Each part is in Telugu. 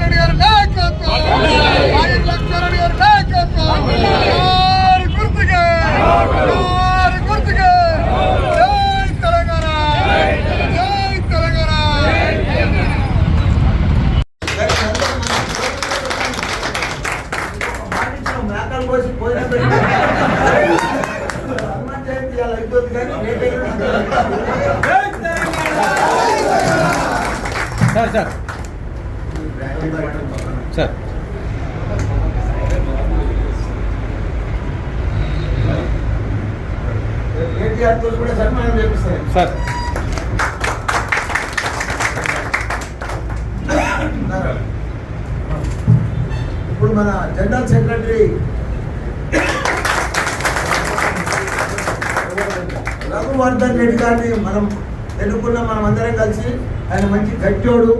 లక్ష్మారెడ్డి గారి నాయకత్వం. లక్ష్మారెడ్డి గారి నాయకత్వం. గారి గుర్తుకే. గారి గుర్తుకే. జై తెలంగాణ. జై తెలంగాణ. మేకలు కోసి పోయిన హనుమాన్ జయంతి ఇలా అయిపోతుంది కానీ సార్ సార్ సార్. సార్. ఇప్పుడు మన జనరల్ సెక్రటరీ రఘువర్ధన్ రెడ్డి గారిని మనం ఎన్నుకున్న మనం అందరం కలిసి ఆయన మంచి గట్టోడు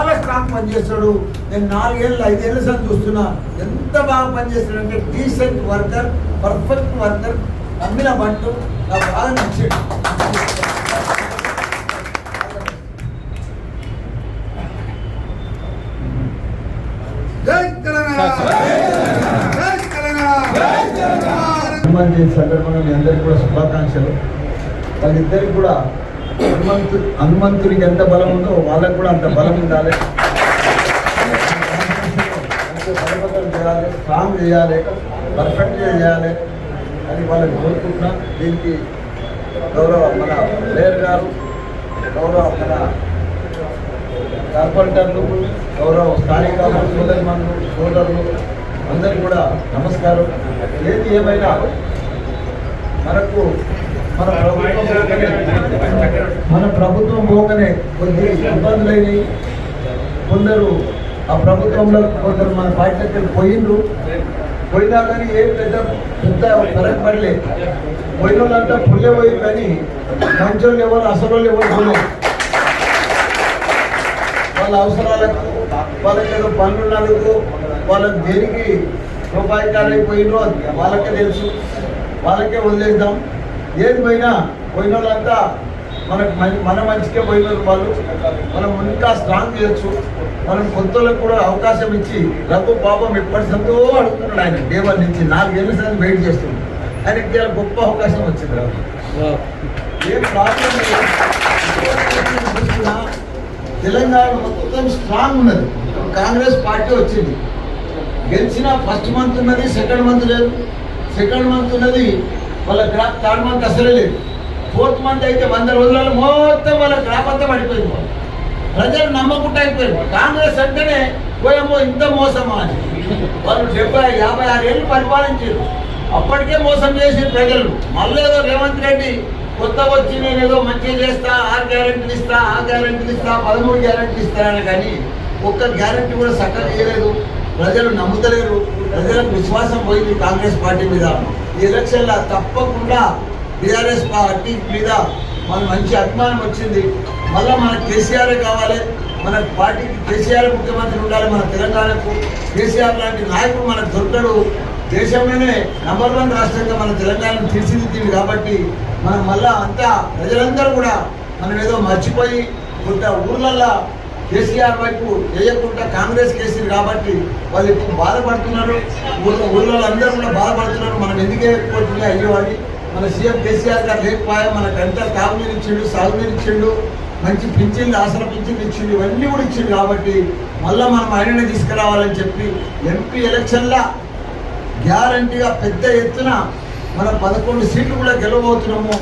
చాలా స్ట్రాంగ్ పనిచేస్తాడు నేను నాలుగేళ్ళు ఐదేళ్ళ సార్ చూస్తున్నా. ఎంత బాగా పనిచేస్తాడంటే డీసెంట్ వర్కర్ పర్ఫెక్ట్ వర్కర్ నమ్మిన బంటు నాకు బాగా నచ్చాడు. సందర్భంగా మీ అందరికీ కూడా శుభాకాంక్షలు. వాళ్ళిద్దరికి కూడా హనుమంతు హనుమంతుడికి ఎంత బలం ఉందో వాళ్ళకు కూడా అంత బలం ఉండాలి. అంత చేయాలి స్ట్రాంగ్ చేయాలి పర్ఫెక్ట్గా చేయాలి అని వాళ్ళని కోరుకుంటున్నాం. దీనికి గౌరవ మన ప్లేయర్ గారు గౌరవ మన కార్పొరేటర్లు గౌరవ స్థానిక సోదరిమన్లు సోదరులు అందరికీ కూడా నమస్కారం. ఏది ఏమైనా మనకు మన ప్రభుత్వం పోగానే మన ఇబ్బందులు అయినాయి కొందరు ఆ ప్రభుత్వంలో కొందరు మన పార్టీకి పోయిండ్రు. పోయినా కానీ ఏం పెద్ద పెద్ద ఫరక్ పడలేదు పోయిన వాళ్ళంతా పుల్లే పోయి కానీ మంచోళ్ళు ఎవరు అసలు ఎవరు పోలేదు వాళ్ళ అవసరాలకు వాళ్ళకి ఏదో పనులకు వాళ్ళకి దేనికి రూపాయికారైపోయినో వాళ్ళకే తెలుసు. వాళ్ళకే వదిలేద్దాం. ఏది పోయినా పోయిన వాళ్ళంతా మనకు మన మంచికే పోయిన వాళ్ళు. మనం ఇంకా స్ట్రాంగ్ చేయొచ్చు. మనం కొత్తలకు కూడా అవకాశం ఇచ్చి రఘు పాపం ఎప్పటి సంతో అడుగుతున్నాడు ఆయన. దేవర్ నుంచి నాలుగేళ్ళ సార్లు వెయిట్ చేస్తున్నాడు ఆయనకి గొప్ప అవకాశం వచ్చింది రఘు. ఏం ప్రాబ్లం లేదు. తెలంగాణ మొత్తం స్ట్రాంగ్ ఉన్నది. కాంగ్రెస్ పార్టీ వచ్చింది. గెలిచిన ఫస్ట్ మంత్ ఉన్నది సెకండ్ మంత్ లేదు. సెకండ్ మంత్ ఉన్నది వాళ్ళ గ్రాఫ్ థర్డ్ మంత్ అసలే లేదు ఫోర్త్ మంత్ అయితే వంద రోజులలో మొత్తం వాళ్ళ గ్రామంతా అంతా పడిపోయింది వాళ్ళు. ప్రజలు నమ్మకుండా అయిపోయింది కాంగ్రెస్ అంటేనే పోయేమో ఇంత మోసమా అని. వాళ్ళు డెబ్బై యాభై ఆరు ఏళ్ళు పరిపాలించారు అప్పటికే మోసం చేసి ప్రజలు మళ్ళీ ఏదో రేవంత్ రెడ్డి కొత్తగా వచ్చి నేను ఏదో మంచిగా చేస్తా ఆరు గ్యారెంటీలు ఇస్తా ఆ గ్యారెంటీలు ఇస్తా పదమూడు గ్యారెంటీలు ఇస్తానని కానీ ఒక్క గ్యారెంటీ కూడా సక్కగా చేయలేదు ప్రజలు నమ్ముతలేరు. ప్రజలకు విశ్వాసం పోయింది కాంగ్రెస్ పార్టీ మీద. ఈ ఎలక్షన్లో తప్పకుండా టీఆర్ఎస్ పార్టీ మీద మన మంచి అభిమానం వచ్చింది. మళ్ళీ మనకు కేసీఆర్ కావాలి. మన పార్టీకి కేసీఆర్ ముఖ్యమంత్రి ఉండాలి మన తెలంగాణకు. కేసీఆర్ లాంటి నాయకుడు మనకు దొరకడు. దేశంలోనే నంబర్ వన్ రాష్ట్రంగా మన తెలంగాణను తీర్చిదిద్దింది కాబట్టి మనం మళ్ళా అంతా ప్రజలందరూ కూడా మనం ఏదో మర్చిపోయి కొంత ఊర్లల్లో కేసీఆర్ వైపు వేయకుండా కాంగ్రెస్ కేసీఆర్ కాబట్టి వాళ్ళు ఇప్పుడు బాధపడుతున్నారు? ఊళ్ళో ఊళ్ళో అందరూ కూడా బాధపడుతున్నారు. మనం ఎందుకు వేయకపోతుంది అయ్యేవాడిని మన సీఎం కేసీఆర్ గారు లేకపోయా? మనకు అంతా తాగునీరు ఇచ్చిండు సాగునీరు ఇచ్చిండు మంచి పింఛన్లు ఆసన పింఛన్లు ఇచ్చిండు ఇవన్నీ కూడా ఇచ్చిండు కాబట్టి మళ్ళీ మనం ఆయననే తీసుకురావాలని చెప్పి ఎంపీ ఎలక్షన్ల గ్యారంటీగా పెద్ద ఎత్తున మనం పదకొండు సీట్లు కూడా గెలవబోతున్నాము.